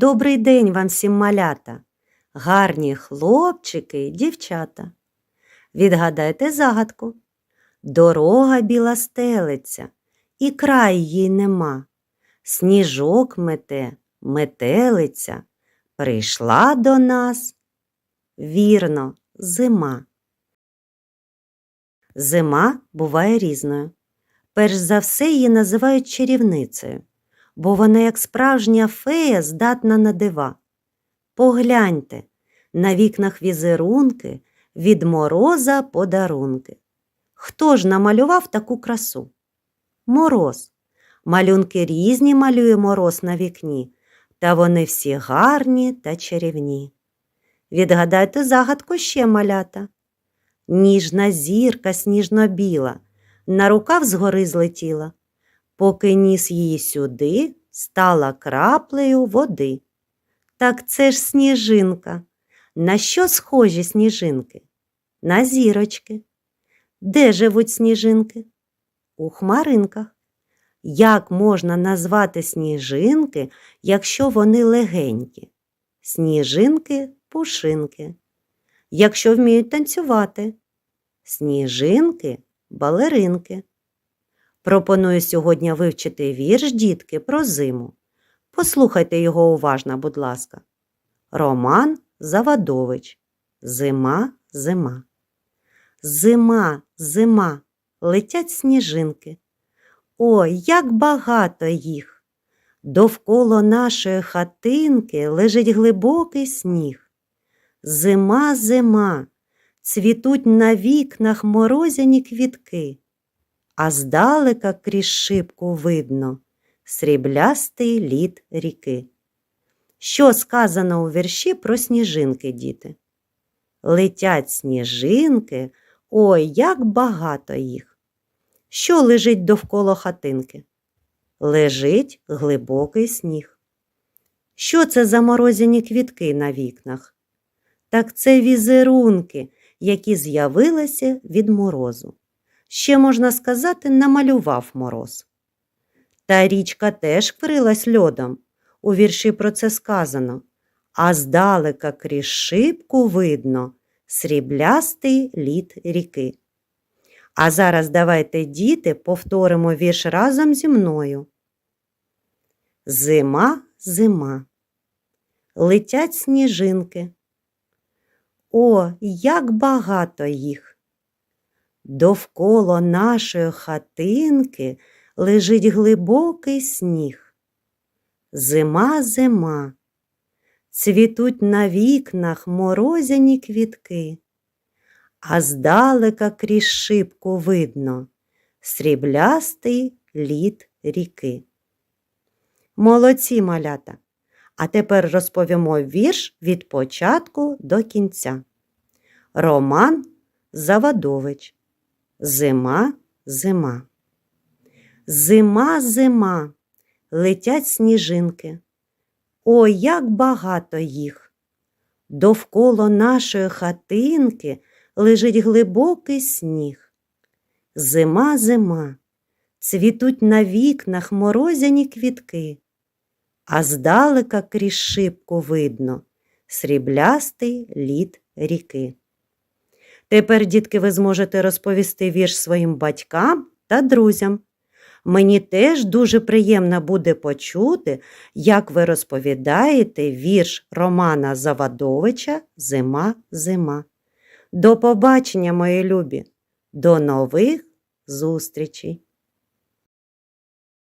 Добрий день вам всім малята, гарні хлопчики й дівчата. Відгадайте загадку. Дорога біла стелиться, і край їй нема. Сніжок мете, метелиця, прийшла до нас. Вірно, зима. Зима буває різною. Перш за все її називають чарівницею, бо вона, як справжня фея, здатна на дива. Погляньте, на вікнах візерунки, від мороза подарунки. Хто ж намалював таку красу? Мороз. Малюнки різні малює мороз на вікні, та вони всі гарні та чарівні. Відгадайте загадку ще малята. Ніжна зірка сніжно-біла, на рукав згори злетіла, поки ніс її сюди, стала краплею води. Так це ж сніжинка. На що схожі сніжинки? На зірочки. Де живуть сніжинки? У хмаринках. Як можна назвати сніжинки, якщо вони легенькі? Сніжинки пушинки. Якщо вміють танцювати, сніжинки балеринки. Пропоную сьогодні вивчити вірш дітки про зиму. Послухайте його уважно, будь ласка. Роман Завадович. Зима, зима. Зима, зима, летять сніжинки. Ой, як багато їх! Довкола нашої хатинки лежить глибокий сніг. Зима, зима, цвітуть на вікнах морозяні квітки, а здалека крізь шибку видно сріблястий лід ріки. Що сказано у вірші про сніжинки, діти? Летять сніжинки, ой, як багато їх. Що лежить довкола хатинки? Лежить глибокий сніг. Що це за морозяні квітки на вікнах? Так це візерунки, які з'явилися від морозу. Ще, можна сказати, намалював мороз. Та річка теж вкрилась льодом. У вірші про це сказано. А здалека крізь шибку видно сріблястий лід ріки. А зараз давайте, діти, повторимо вірш разом зі мною. Зима, зима. Летять сніжинки. О, як багато їх! Довкола нашої хатинки лежить глибокий сніг. Зима, зима, цвітуть на вікнах морозяні квітки, а здалека крізь шибку видно сріблястий лід ріки. Молодці малята! А тепер розповімо вірш від початку до кінця. Роман Завадович. Зима, зима. Зима, зима, летять сніжинки. Ой, як багато їх. Довкола нашої хатинки лежить глибокий сніг. Зима, зима, цвітуть на вікнах морозяні квітки а здалека крізь шибку видно сріблястий лід ріки. Тепер, дітки, ви зможете розповісти вірш своїм батькам та друзям. Мені теж дуже приємно буде почути, як ви розповідаєте вірш Романа Завадовича Зима, зима. До побачення, мої любі, до нових зустрічей!